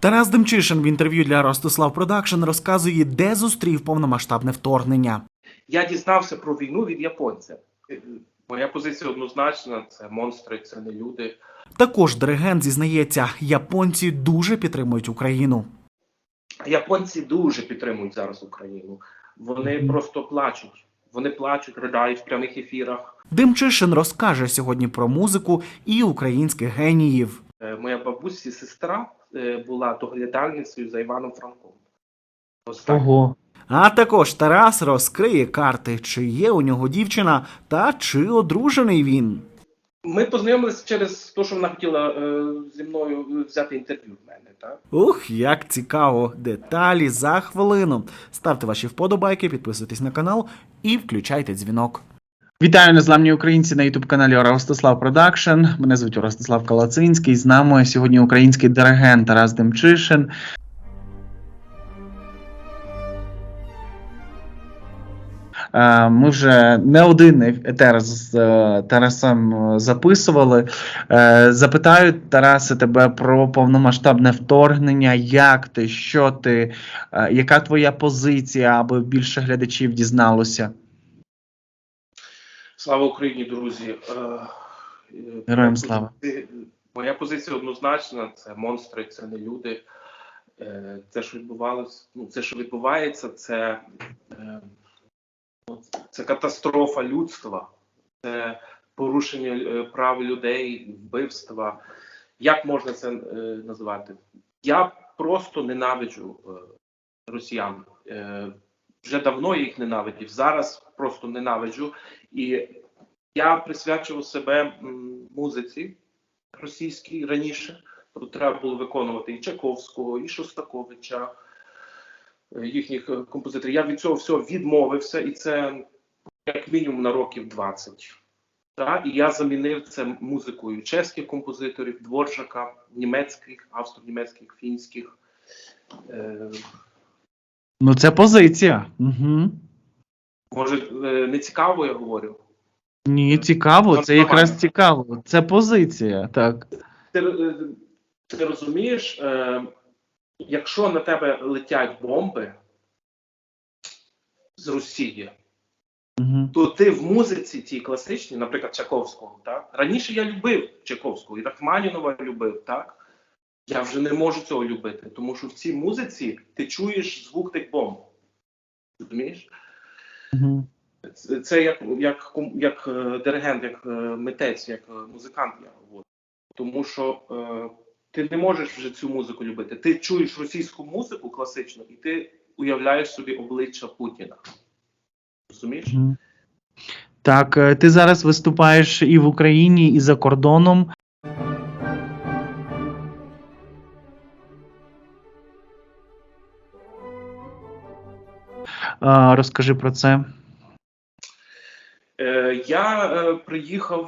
Тарас Демчишин в інтерв'ю для Ростислав Продакшн розказує, де зустрів повномасштабне вторгнення. Я дізнався про війну від японця. Моя позиція однозначна: це монстри, це не люди. Також диригент зізнається, японці дуже підтримують Україну. Японці дуже підтримують зараз Україну. Вони просто плачуть. Вони плачуть, riдають в прямих ефірах. Демчишин розкаже сьогодні про музику і українських геніїв. Е, Моя бабусі сестра е, була доглядальницею за Іваном Франком. Ого. А також Тарас розкриє карти, чи є у нього дівчина та чи одружений він. Ми познайомилися через те, що вона хотіла е, зі мною взяти інтерв'ю в мене. Так? Ух, як цікаво! Деталі за хвилину. Ставте ваші вподобайки, підписуйтесь на канал і включайте дзвінок. Вітаю незламні українці на ютуб каналі Ростислав Продакшн. Мене звуть Ростислав Калацинський. З нами сьогодні український диригент Тарас Демчишин. Е, Ми вже не один етер з е, Тарасом е, записували. Запитаю Тарасе тебе про повномасштабне вторгнення. Як ти, що ти, яка твоя позиція, аби більше глядачів дізналося? Слава Україні, друзі! Е, е, Героям слава. Моя позиція однозначна: це монстри, це не люди. Е, Це, що відбувалося, ну, це, що відбувається, це, це катастрофа людства, це порушення прав людей, вбивства. Як можна це назвати? Я просто ненавиджу росіян. Вже давно їх ненавидів. Зараз просто ненавиджу. І я присвячував себе музиці російській раніше. Тобто треба було виконувати і Чайковського, і Шостаковича, е, їхніх е, композиторів. Я від цього всього відмовився, і це як мінімум на років 20. Так? І я замінив це музикою чеських композиторів, Дворжака, німецьких, австро-німецьких, фінських. Е, Ну, це позиція. Угу. може, е, не цікаво, я говорю. Ні, цікаво, це якраз цікаво. Це позиція, так. ти, е, ти розумієш, е, якщо на тебе летять бомби з Росії, Угу. то ти в музиці тій класичній, наприклад, Чайковського, так? Раніше я любив Чайковського і Рахманінова любив, так? Я вже не можу цього любити, тому що в цій музиці ти чуєш звук тих бомб. Розумієш? Угу. Це- Це як, як, як е, диригент, як е, митець, як е, музикант, я говорю. Тому що е, ти не можеш вже цю музику любити. Ти чуєш російську музику класичну, і ти уявляєш собі обличчя Путіна. Розумієш? Так, е, ти зараз виступаєш і в Україні, і за кордоном. Розкажи про це. Е, я е, приїхав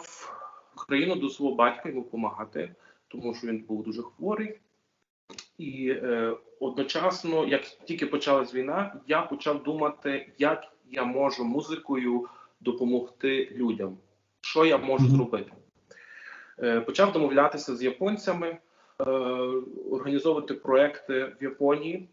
в країну до свого батька йому допомагати, тому що він був дуже хворий. І е, одночасно, як тільки почалась війна, я почав думати, як я можу музикою допомогти людям, що я можу зробити. Е, почав домовлятися з японцями, е, організовувати проекти в Японії.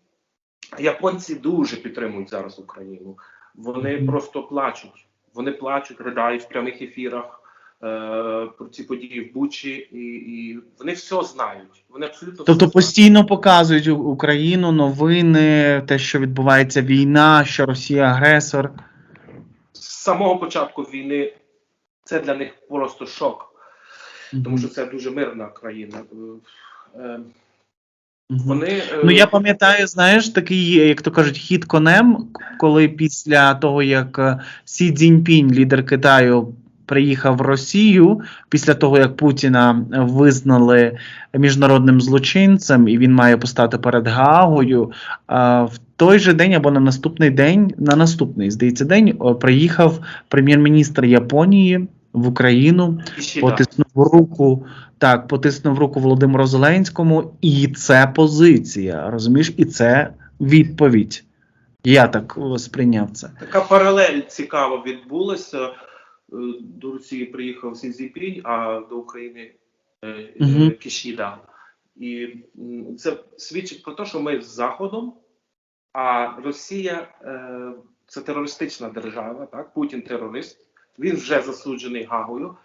Японці дуже підтримують зараз Україну. Вони просто плачуть. Вони плачуть, ridaють в прямих ефірах е, про ці події в Бучі, і, і вони все знають. Вони абсолютно Тобто все знають. постійно показують Україну, новини, те, що відбувається війна, що Росія агресор. з самого початку війни це для них просто шок, тому що це дуже мирна країна. Е. Вони е, Ну, я пам'ятаю, знаєш, такий, як то кажуть, хід конем, коли після того, як е, Сі Цзіньпінь, лідер Китаю, приїхав в Росію, після того, як Путіна визнали міжнародним злочинцем, і він має постати перед Гаагою, в той же день або на наступний день, на наступний, здається, день, приїхав прем'єр-міністр Японії в Україну Кішіда. потиснув руку, так, потиснув руку Володимиру Зеленському, і це позиція, розумієш, і це відповідь. Я так е, сприйняв це. Така паралель цікава відбулася. Е, До Росії приїхав Сі Цзіньпінь, а до України е, е, Кішіда. І це свідчить про те, що ми з Заходом, а Росія це терористична держава, так? Путін терорист, він вже засуджений Гагою.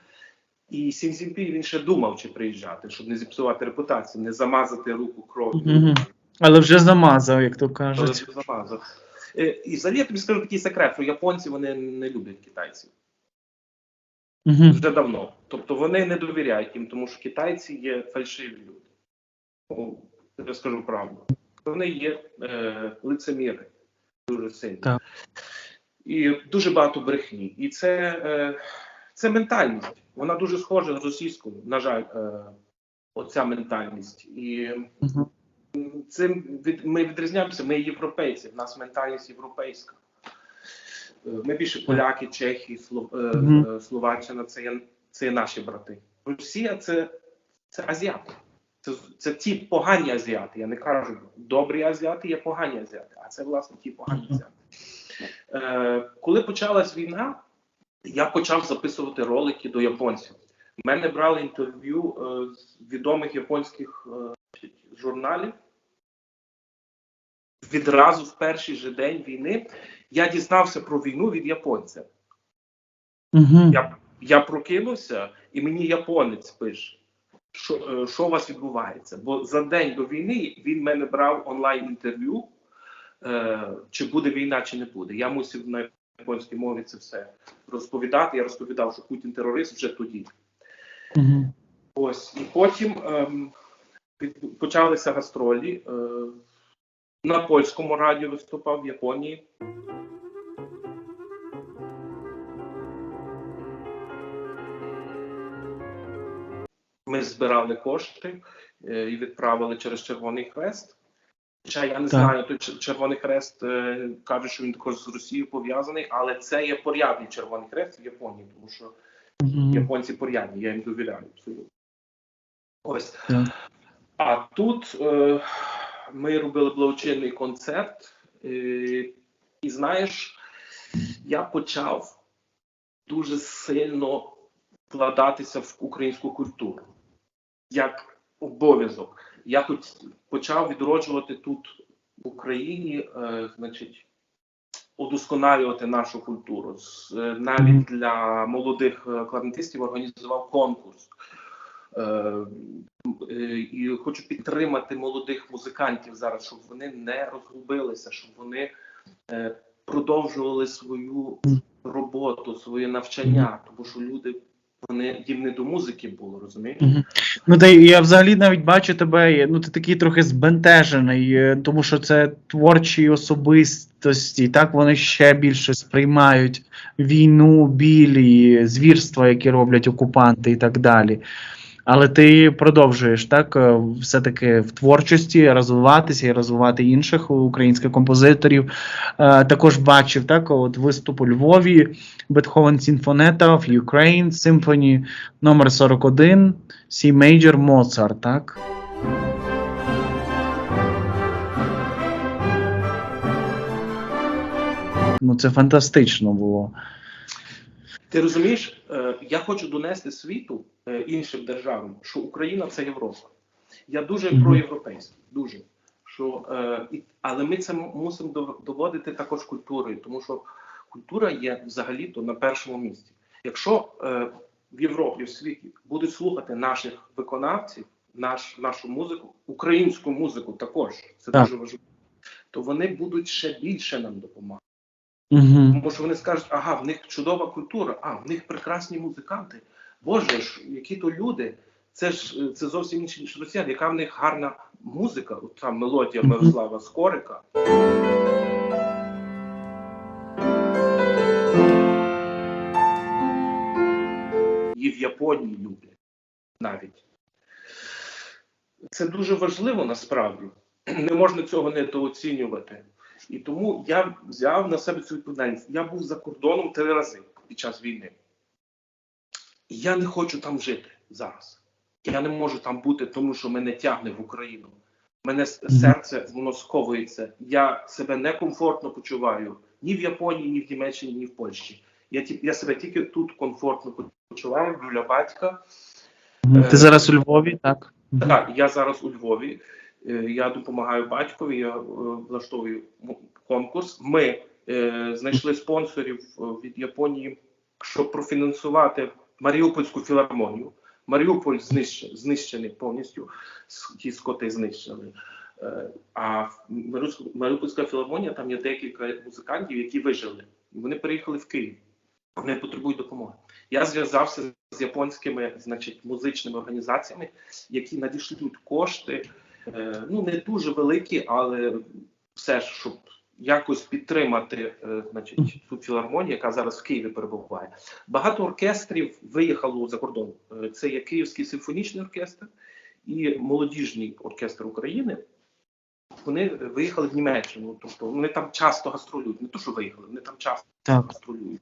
І Сін Цзіньпінь він ще думав, чи приїжджати, щоб не зіпсувати репутацію, не замазати руку кров'ю. Мгм. Але вже замазав, як то Але кажуть. це замазав. Е, І взагалі я тобі скажу такий секрет, що японці вони не люблять китайців Мгм. вже давно. Тобто вони не довіряють їм, тому що китайці є фальшиві люди. Я скажу правду. Вони є е, лицеміри дуже сильно. Так. І дуже багато брехні. І це, е, це ментальність. Вона дуже схожа з російською, на жаль, е, оця ментальність. І цим від, ми відрізняємося, ми європейці, в нас ментальність європейська. Е, Ми більше поляки, чехи, Слов, Словаччина це є, це є наші брати. Росія це, це азіати. Це, це ті погані азіати. Я не кажу добрі азіати, є погані азіати, а це власне ті погані азіати. Е, коли почалась війна, я почав записувати ролики до японців. У мене брали інтерв'ю е, з відомих японських е, журналів. Відразу в перший же день війни я дізнався про війну від японця. Мгм. Я, я прокинувся, і мені японець пише, що, що у вас відбувається. Бо за день до війни він мене брав онлайн інтерв'ю, е, чи буде війна, чи не буде. Я мусив на японській мові це все розповідати. Я розповідав, що Путін терорист вже тоді. Мгм. Ось і потім від- почалися гастролі. Е, на польському радіо виступав в Японії. Ми збирали кошти е, і відправили через Червоний Хрест. Хоча я не Так. знаю, той Червоний Хрест е, каже, що він також з Росією пов'язаний, але це є порядний Червоний Хрест в Японії, тому що Мгм. японці порядні, я їм довіряю абсолютно. Ось. Так. А тут е, ми робили благочинний концерт, е, і знаєш, я почав дуже сильно вкладатися в українську культуру як обов'язок. Я хоч почав відроджувати тут в Україні, е, значить, удосконалювати нашу культуру. З- е, Навіть для молодих е, кларнетистів організував конкурс. Е, е, і хочу підтримати молодих музикантів зараз, щоб вони не розгубилися, щоб вони е, продовжували свою роботу, своє навчання, тому що люди вони їм не до музики було, розумієш? Угу. Ну, та я взагалі навіть бачу тебе, ну ти такий трохи збентежений, е, тому що це творчі особистості, так вони ще більше сприймають війну, білі звірства, які роблять окупанти і так далі. Але ти продовжуєш так е, все-таки в творчості розвиватися і розвивати інших українських композиторів. Е, Також бачив так, от виступ у Львові, Бетховен Сімфонета of Ukraine Symphony номер 41, C Major Mozart, так? Ну, це фантастично було. Ти розумієш, е, я хочу донести світу е, іншим державам, що Україна це Європа. Я дуже проєвропейський, дуже. Що, е, але ми це мусимо доводити також культурою, тому що культура є взагалі-то на першому місці. Якщо в Європі, в світі будуть слухати наших виконавців, наш, нашу музику, українську музику також, це Так. дуже важливо, то вони будуть ще більше нам допомагати. Угу. Тому що вони скажуть, ага, в них чудова культура, а в них прекрасні музиканти. Боже ж, які то люди. Це ж це зовсім інші ніж росіяни, яка в них гарна музика, от там мелодія Мирослава Скорика. І в Японії люблять навіть. Це дуже важливо насправді. Не можна цього недооцінювати. І тому я взяв на себе цю відповідальність. Я був за кордоном три рази під час війни. І я не хочу там жити зараз. Я не можу там бути, тому що мене тягне в Україну. Мене серце воно сковується. Я себе некомфортно почуваю ні в Японії, ні в Німеччині, ні в Польщі. Я, я себе тільки тут комфортно почуваю біля батька. Ти зараз у Львові, так? Так, я зараз у Львові. Е, Я допомагаю батькові, я е, влаштовую конкурс. Ми е, знайшли спонсорів від Японії, щоб профінансувати Маріупольську філармонію. Маріуполь знищений, знищений повністю, ті скоти знищили. А Маріупольська філармонія там є декілька музикантів, які вижили. Вони переїхали в Київ. Вони потребують допомоги. Я зв'язався з японськими, значить, музичними організаціями, які надішлють кошти, ну не дуже великі, але все ж, щоб якось підтримати е, значить, цю філармонію, яка зараз в Києві перебуває. Багато оркестрів виїхало за кордон. Е, Це є Київський симфонічний оркестр і молодіжний оркестр України. Вони виїхали в Німеччину, тобто вони там часто гастролюють. Не то, що виїхали, вони там часто Так. гастролюють.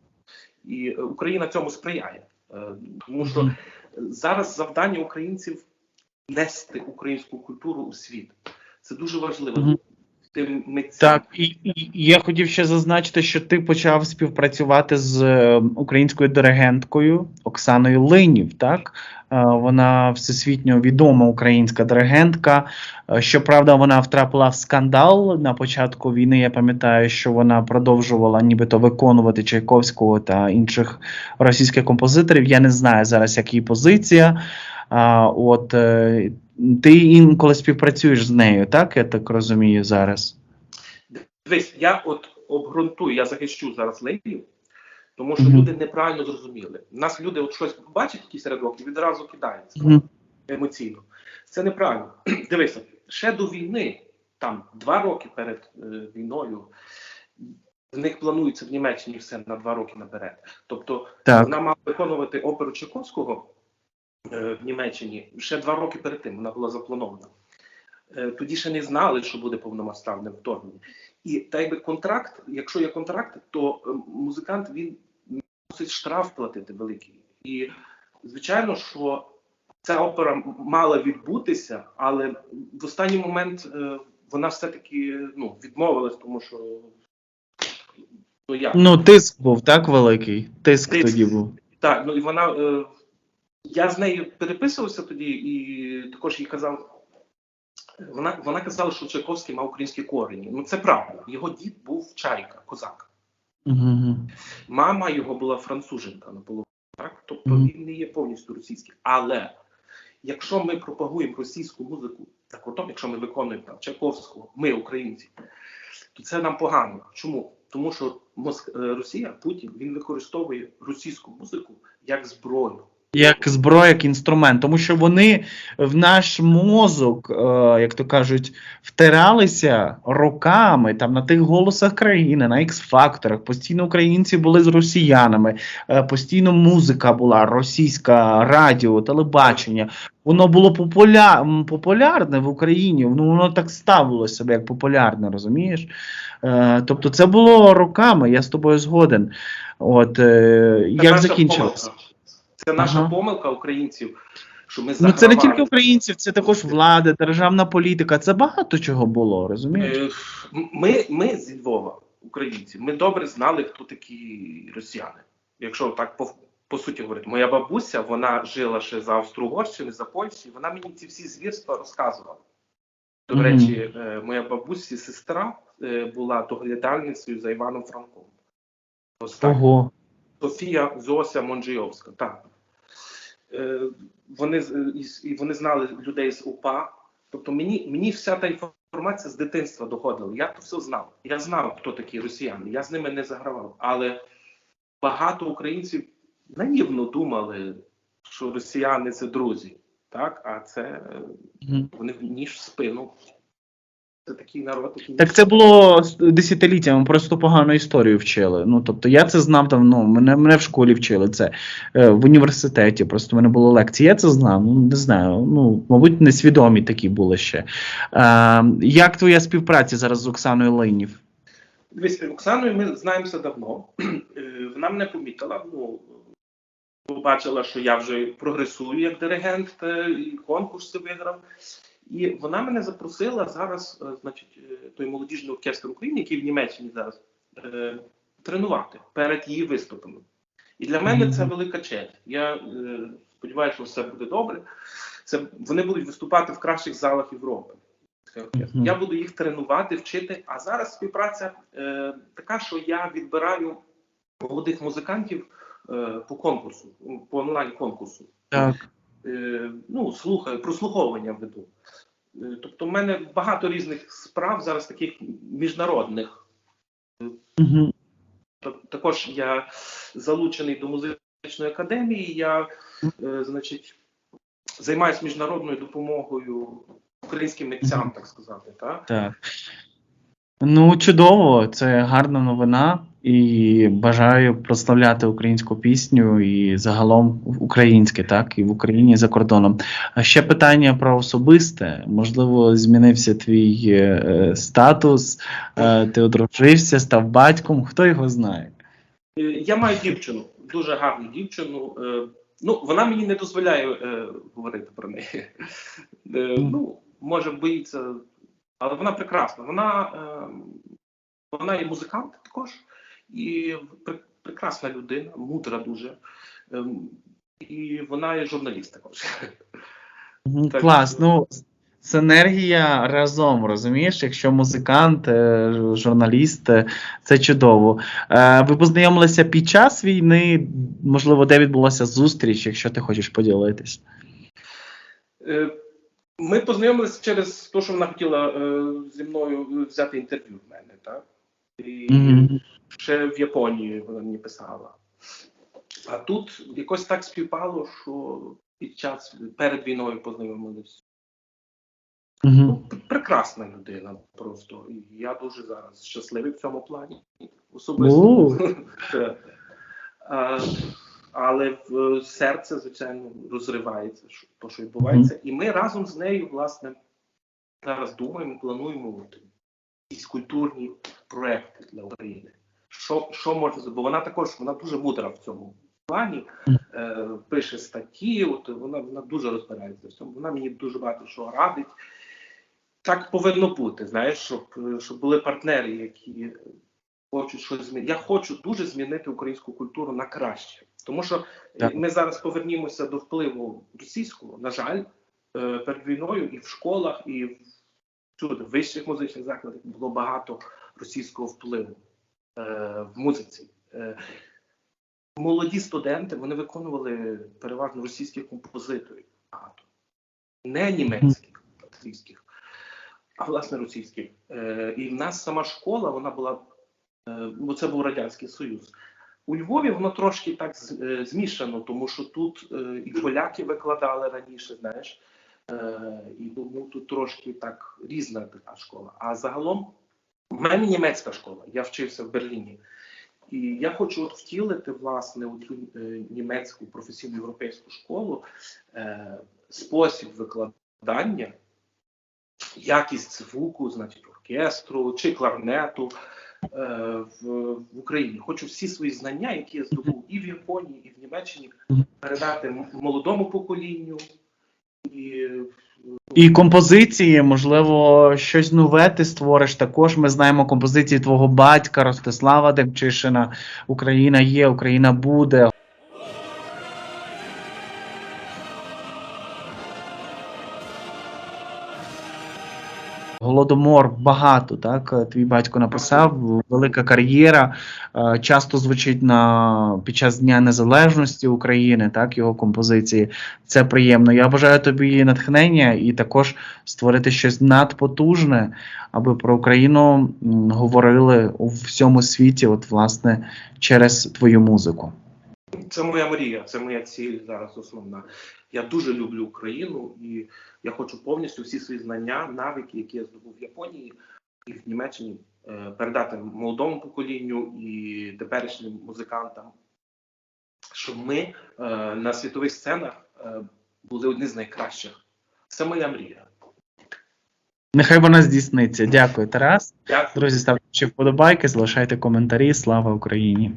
І е, Україна цьому сприяє, Е, тому що зараз завдання українців нести українську культуру у світ. Це дуже важливо. Тим митцям. Так, і, і і я хотів ще зазначити, що ти почав співпрацювати з е, українською диригенткою Оксаною Линів. Так, Е, вона всесвітньо відома українська диригентка. Е, Щоправда, вона втрапила в скандал на початку війни. Я пам'ятаю, що вона продовжувала нібито виконувати Чайковського та інших російських композиторів. Я не знаю зараз, як її позиція. А, от е, ти інколи співпрацюєш з нею, так? Я так розумію зараз. Дивись, я от обґрунтую, я захищу зараз лейлів, тому що Мгм. люди неправильно зрозуміли. У нас люди от щось бачать, якийсь рядок, і відразу кидаються Мгм. емоційно. Це неправильно. Дивися, ще до війни, там два роки перед е, війною, в них планується в Німеччині все на два роки наперед. Тобто Так. вона мала виконувати оперу Чайковського в Німеччині ще два роки перед тим. Вона була запланована. Е, тоді ще не знали, що буде повномасштабне вторгнення. І так якби контракт, якщо є контракт, то е, музикант він мусить штраф платити великий. І звичайно, що ця опера мала відбутися, але в останній момент е, вона все-таки ну, відмовилась, тому що ну як? Ну, тиск був так великий. Тиск, Тиск. тоді був. Так, ну і вона. Я з нею переписувався тоді і також їй казав. Вона, вона казала, що Чайковський мав українські корені. Ну це правда. Його дід був чайка, козак. Угу. Мама його була француженка наполовину. Так? Тобто Мгм. він не є повністю російський. Але якщо ми пропагуємо російську музику за кордон, якщо ми виконуємо там Чайковського, ми українці, то це нам погано. Чому? Тому що Моск... е, Росія, Путін, він використовує російську музику як зброю. Як зброя, як інструмент, тому що вони в наш мозок, е, як то кажуть, втиралися роками там на тих голосах країни, на ікс-факторах. Постійно українці були з росіянами, е, постійно музика була російська, радіо, телебачення. Воно було популя... популярне в Україні. Ну воно так ставило себе як популярне, розумієш? Е, тобто, це було роками. Я з тобою згоден. От е, як помилка. Це наша Ага. помилка українців, що ми Ну це не тільки українців, це також влада, державна політика. Це багато чого було, розумієш? Е, Ми, ми зі Львова, українці, ми добре знали, хто такі росіяни. Якщо так по, по суті говорити, моя бабуся, вона жила ще за Австро-Угорщини, за Польщі, вона мені ці всі звірства розказувала. До Мгм. речі, е, моя бабусі сестра е, була доглядальницею за Іваном Франком. Ось. Ого. Софія Зося Монджійовська, так. Е, вони, і, вони знали людей з УПА. Тобто мені, мені вся та інформація з дитинства доходила. Я то все знав. Я знав, хто такі росіяни. Я з ними не загравав. Але багато українців наївно думали, що росіяни це друзі. Так, а це е, вони в ніж в спину. Це такий народ, який Так це було десятиліттями, просто погану історію вчили. Ну тобто я це знав давно. Мене мене в школі вчили це е, в університеті. Просто в мене було лекції. Я це знав. Ну не знаю. Ну мабуть, несвідомі такі були ще. Е, як твоя співпраця зараз з Оксаною Лейнів? Дивись, Оксаною ми знаємося давно. Е, Вона мене помітила, ну, побачила, що я вже прогресую як диригент, е, і конкурси виграв. І вона мене запросила зараз, е, значить, е, той молодіжний оркестр України, який в Німеччині зараз, е, тренувати перед її виступами. І для мене це велика честь. Я сподіваюся, що все буде добре. це вони будуть виступати в кращих залах Європи. Я буду їх тренувати, вчити. А зараз співпраця е, така, що я відбираю молодих музикантів е, по конкурсу, по онлайн конкурсу. Так. Е, ну, слухаю, прослуховування веду. Е, Тобто, в мене багато різних справ зараз таких міжнародних. Угу. Та- Також я залучений до музичної академії. Я, е, значить, займаюся міжнародною допомогою українським митцям, так сказати. Так? Так. Ну, чудово, це гарна новина. І бажаю прославляти українську пісню і загалом українське, так, і в Україні і за кордоном. А ще питання про особисте. Можливо, змінився твій е, статус, е, ти одружився, став батьком. Хто його знає? Е, Я маю дівчину, дуже гарну дівчину. Е, Ну, вона мені не дозволяє е, говорити про неї. Е, ну, може, боїться, але вона прекрасна. Вона, е, вона і музикант також, і пр- прекрасна людина, мудра дуже. Е, і вона є журналіст також. Клас. Ну, синергія разом, розумієш? Якщо музикант, е, журналіст, е, це чудово. Е, Ви познайомилися під час війни, можливо, де відбулася зустріч, якщо ти хочеш поділитись. Ми познайомилися через те, що вона хотіла зі мною взяти інтерв'ю в мене, так? І Мгм. ще в Японії вона мені писала. А тут якось так співпало, що під час перед війною познайомилися. Мгм. Ну, прекрасна людина просто. І я дуже зараз щасливий в цьому плані. Особисто. Це. А, але в серце, звичайно, розривається, що, то, що відбувається. І ми разом з нею, власне, зараз думаємо, плануємо якісь культурні проекти для України. Що, що може бо вона також вона дуже мудра в цьому плані, е, пише статті, от вона, вона дуже розбирається в цьому. Вона мені дуже багато що радить. Так повинно бути, знаєш, щоб, щоб були партнери, які хочуть щось змінити. Я хочу дуже змінити українську культуру на краще. Тому що Так. ми зараз повернімося до впливу російського, на жаль, е, перед війною і в школах, і всюди, в вищих музичних закладах було багато російського впливу е, в музиці. Е, молоді студенти вони виконували переважно російських композиторів багато. Не німецьких, австрійських, а власне російських. Е, і в нас сама школа, вона була, е, бо це був Радянський Союз. У Львові воно трошки так е, змішано, тому що тут е, і поляки викладали раніше, знаєш, е, і тому тут трошки так різна така школа. А загалом в мене німецька школа, я вчився в Берліні. І я хочу втілити власне у цю е, німецьку професійну європейську школу е, спосіб викладання, якість звуку, значить оркестру чи кларнету е, в, в Україні. Хочу всі свої знання, які я здобув і в Японії, і в Німеччині, передати молодому поколінню. І, І композиції, можливо, щось нове ти створиш. Також ми знаємо композиції твого батька Ростислава Демчишина. Україна є, Україна буде. Голодомор багато, так твій батько написав, велика кар'єра. е, Часто звучить на під час Дня Незалежності України, так його композиції. Це приємно. Я бажаю тобі натхнення і також створити щось надпотужне, аби про Україну говорили у всьому світі, от власне через твою музику. Це моя мрія, це моя ціль зараз основна. Я дуже люблю Україну і я хочу повністю всі свої знання, навики, які я здобув в Японії і в Німеччині, е, передати молодому поколінню і теперішнім музикантам, щоб ми е, на світових сценах е, були одні з найкращих. Це моя мрія. Нехай вона здійсниться. Дякую, Тарас. Дякую. Друзі, ставте вподобайки, залишайте коментарі. Слава Україні!